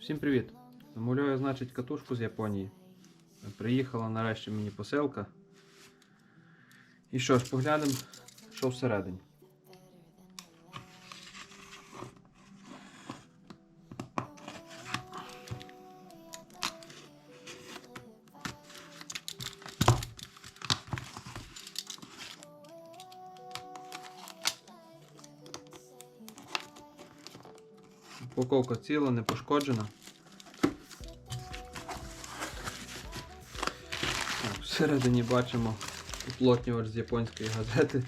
Всім привіт! Замовляю, значить, катушку з Японії. Приїхала нарешті мені посилка. І що ж, поглянемо, що всередині. Упаковка ціла, не пошкоджена. Всередині бачимо уплотнювач з японської газети.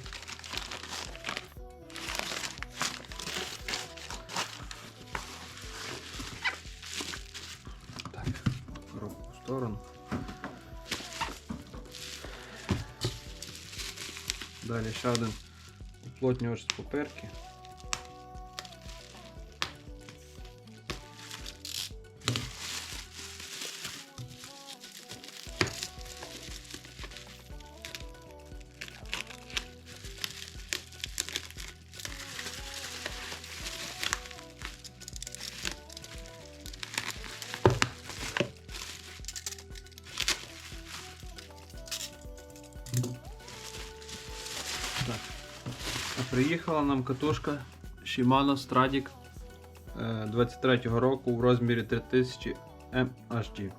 Далі ще один уплотнювач з паперки. Приїхала нам катушка Shimano Stradic е, 23-го року в розмірі 3000 MHD.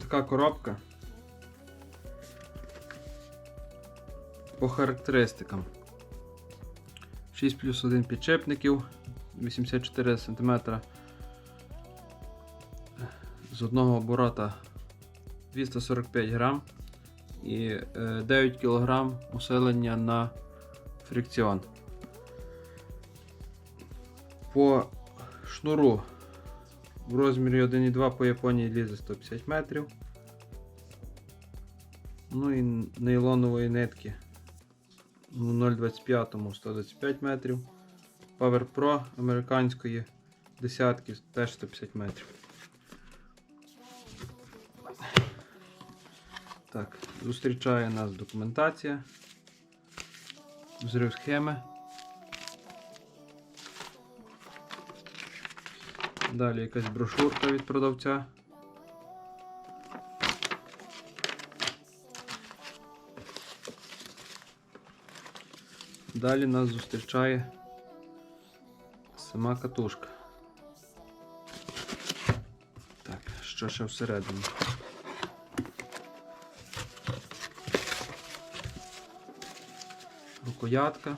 Така коробка. По характеристикам. 6 плюс 1 підшипників, 84 см. З одного оборота 245 грам і е, 9 кг усилення на фрикціон. По шнуру в розмірі 1,2 по Японії лізе 150 метрів. Ну і нейлонової нитки в 0,25 125 метрів. Power Pro американської десятки теж 150 метрів. Так, зустрічає нас документація, взрив схеми. Далі якась брошурка від продавця. Далі нас зустрічає сама катушка. Так, що ще всередині? Рукоятка.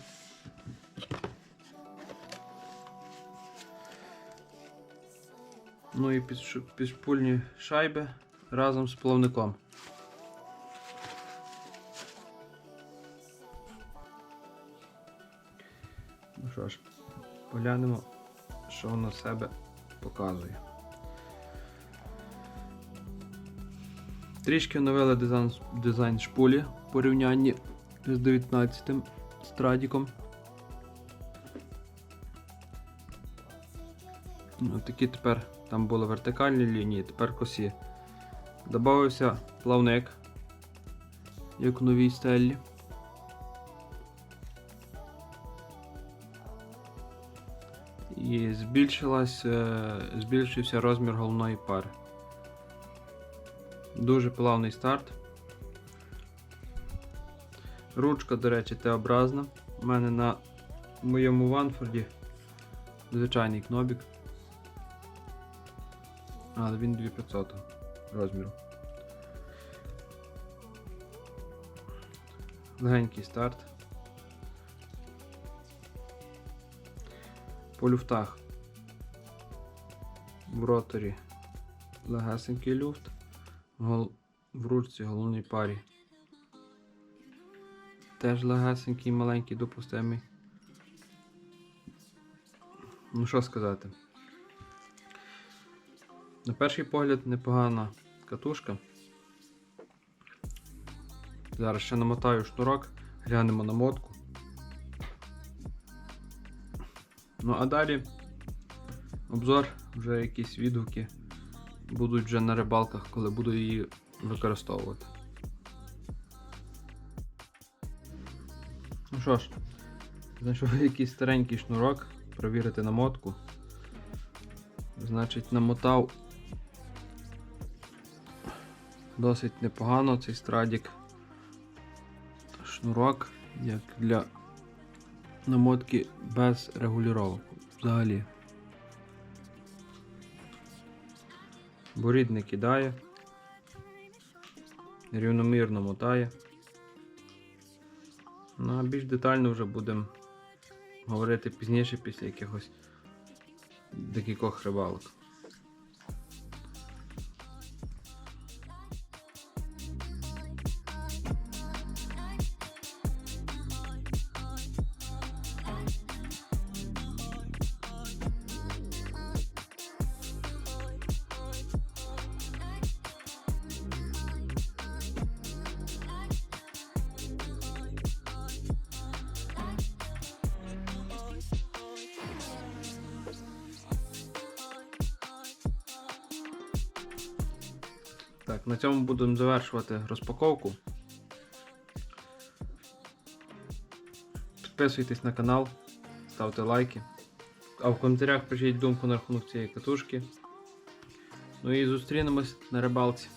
Ну і підш- підшпульні шайби разом з плавником. Ну що ж, поглянемо, що воно себе показує. Трішки оновили дизайн, дизайн шпулі в порівнянні з 19 страдіком. Ну, такі тепер там були вертикальні лінії, тепер косі. Добавився плавник, як у новій стелі. І збільшилась, е, збільшився розмір головної пари. Дуже плавний старт. Ручка, до речі, Т-образна. У мене на моєму Ванфорді звичайний кнобік. Але він 2500 розміру. Легенький старт. По люфтах. В роторі легесенький люфт. В ручці головній парі Теж легасенький, маленький, допустимий. Ну що сказати? На перший погляд непогана катушка. Зараз ще намотаю шнурок, глянемо на мотку. Ну а далі обзор, вже якісь відгуки будуть вже на рибалках, коли буду її використовувати. Що ж, знайшов якийсь старенький шнурок, провірити намотку. Значить, намотав досить непогано цей страдік. Шнурок, як для намотки без регулювання взагалі. Борід не кидає. Рівномірно мотає. Ну а більш детально вже будемо говорити пізніше після якихось декількох рибалок. Так, на цьому будемо завершувати розпаковку. Підписуйтесь на канал, ставте лайки. А в коментарях пишіть думку на рахунок цієї катушки. Ну і зустрінемось на рибалці.